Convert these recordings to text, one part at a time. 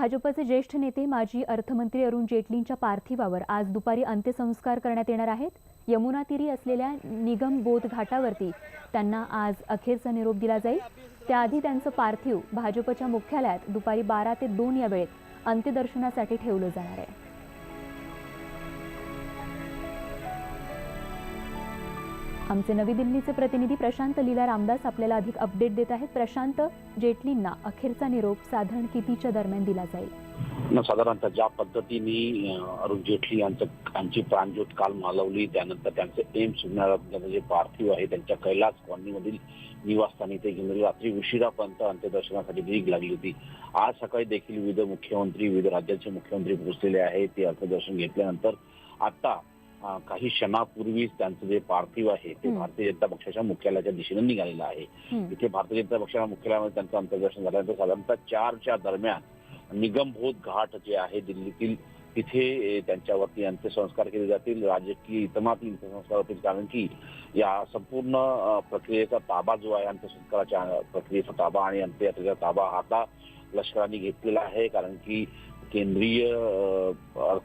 भाजपचे ज्येष्ठ नेते माजी अर्थमंत्री अरुण जेटलींच्या पार्थिवावर आज दुपारी अंत्यसंस्कार करण्यात येणार आहेत. यमुना तीरी असलेल्या निगम बोध घाटावरती त्यांना आज अखेरचा निरोप दिला जाईल. त्याआधी त्यांचं पार्थिव भाजपच्या मुख्यालयात दुपारी बारा ते दोन या वेळेत अंत्यदर्शनासाठी ठेवलं जाणार आहे. आमचे नवी दिल्लीचे प्रतिनिधी प्रशांत लीला रामदास आपल्याला अधिक अपडेट देत आहेत. प्रशांत जेटलींना अखेरचा निरोप साधारण कितीच्या दरम्यान दिला जाईल? साधारणतः ज्या पद्धतीने अरुण जेटली यांचं यांची प्राणज्योत काल मालवली त्यानंतर त्यांचं एम्स रुग्णालयात जे पार्थिव आहे त्यांच्या कैलास कॉलनीमधील निवासस्थानी ते घेऊन रात्री उशिरापर्यंत अंत्यदर्शनासाठी भीक लागली होती. आज सकाळी देखील विविध मुख्यमंत्री विविध राज्याचे मुख्यमंत्री पोहोचलेले आहेत. ते अंत्यदर्शन घेतल्यानंतर आता काही क्षणापूर्वीच त्यांचं जे पार्थिव आहे ते. भारतीय जनता पक्षाच्या मुख्यालयाच्या दिशेने निघालेलं आहे. इथे भारतीय जनता पक्षाच्या मुख्यालयामध्ये त्यांचं अंत्यदर्शन झाल्यानंतर साधारणतः चारच्या दरम्यान निगमबोध घाट जे आहे दिल्लीतील तिथे त्यांच्यावरती अंत्यसंस्कार केले जातील राजकीय इतमातील अंत्यसंस्कार होतील कारण की या संपूर्ण प्रक्रियेचा ताबा जो आहे अंत्यसंस्काराच्या प्रक्रियेचा ताबा आणि अंत्ययात्रेचा ताबा आता लष्कराने घेतलेला आहे कारण की केंद्रीय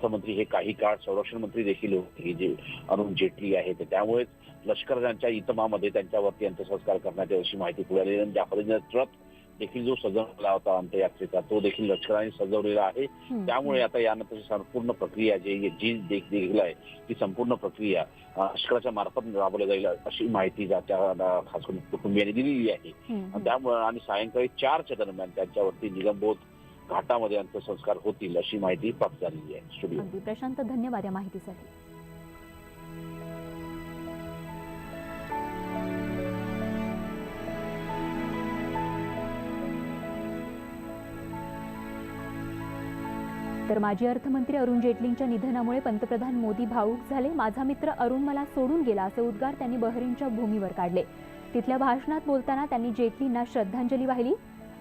अर्थमंत्री हे काही काळ संरक्षण मंत्री देखील होते जे अरुण जेटली आहेत त्यामुळेच लष्कर त्यांच्या इतमामध्ये त्यांच्यावरती अंत्यसंस्कार करण्यात अशी माहिती पुढे आली आणि ज्या पद्धतीने ट्रक देखील जो सजवला होता अंत्ययात्रेचा तो देखील लष्कराने सजवलेला आहे. त्यामुळे आता यानंतरची संपूर्ण प्रक्रिया जी जी देख- देखील आहे ती संपूर्ण प्रक्रिया लष्कराच्या मार्फत राबवली जाईल अशी माहिती ज्याच्या खास करून कुटुंबियांनी दिलेली आहे. त्यामुळे आणि सायंकाळी चारच्या दरम्यान त्यांच्यावरती निगमबोध घाटामध्ये अंत्यसंस्कार होतील अशी माहिती प्राप्त झालेली आहे. स्टुडिओ. प्रशांत धन्यवाद या माहितीसाठी. तर माजी अर्थमंत्री अरुण जेटलींच्या निधनामुळे पंतप्रधान मोदी भावूक झाले. माझा मित्र अरुण मला सोडून गेला असे उद्गार त्यांनी बहरीनच्या भूमीवर काढले. तिथल्या भाषणात बोलताना त्यांनी जेटलींना श्रद्धांजली वाहिली.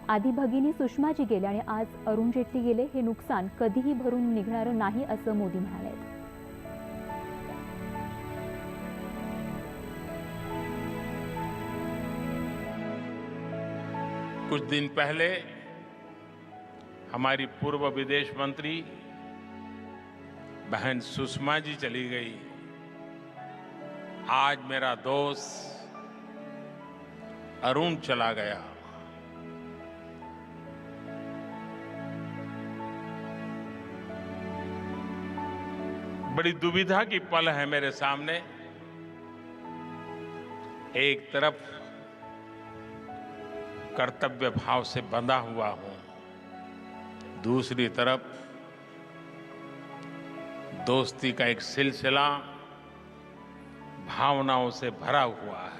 आधी भगिनी सुषमाजी गेले आणि आज अरुण जेटली गेले हे नुकसान कधीही भरून निघणारं नाही असं मोदी म्हणाले कुछ दिन पहले हमारी पूर्व विदेश मंत्री बहन सुषमा जी चली गई। आज मेरा दोस्त अरुण चला गया। बड़ी दुविधा की पल है मेरे सामने। एक तरफ़ कर्तव्य भाव से बंधा हुआ हूँ, दूसरी तरफ़ दोस्ती का एक सिलसिला भावनाओं से भरा हुआ है।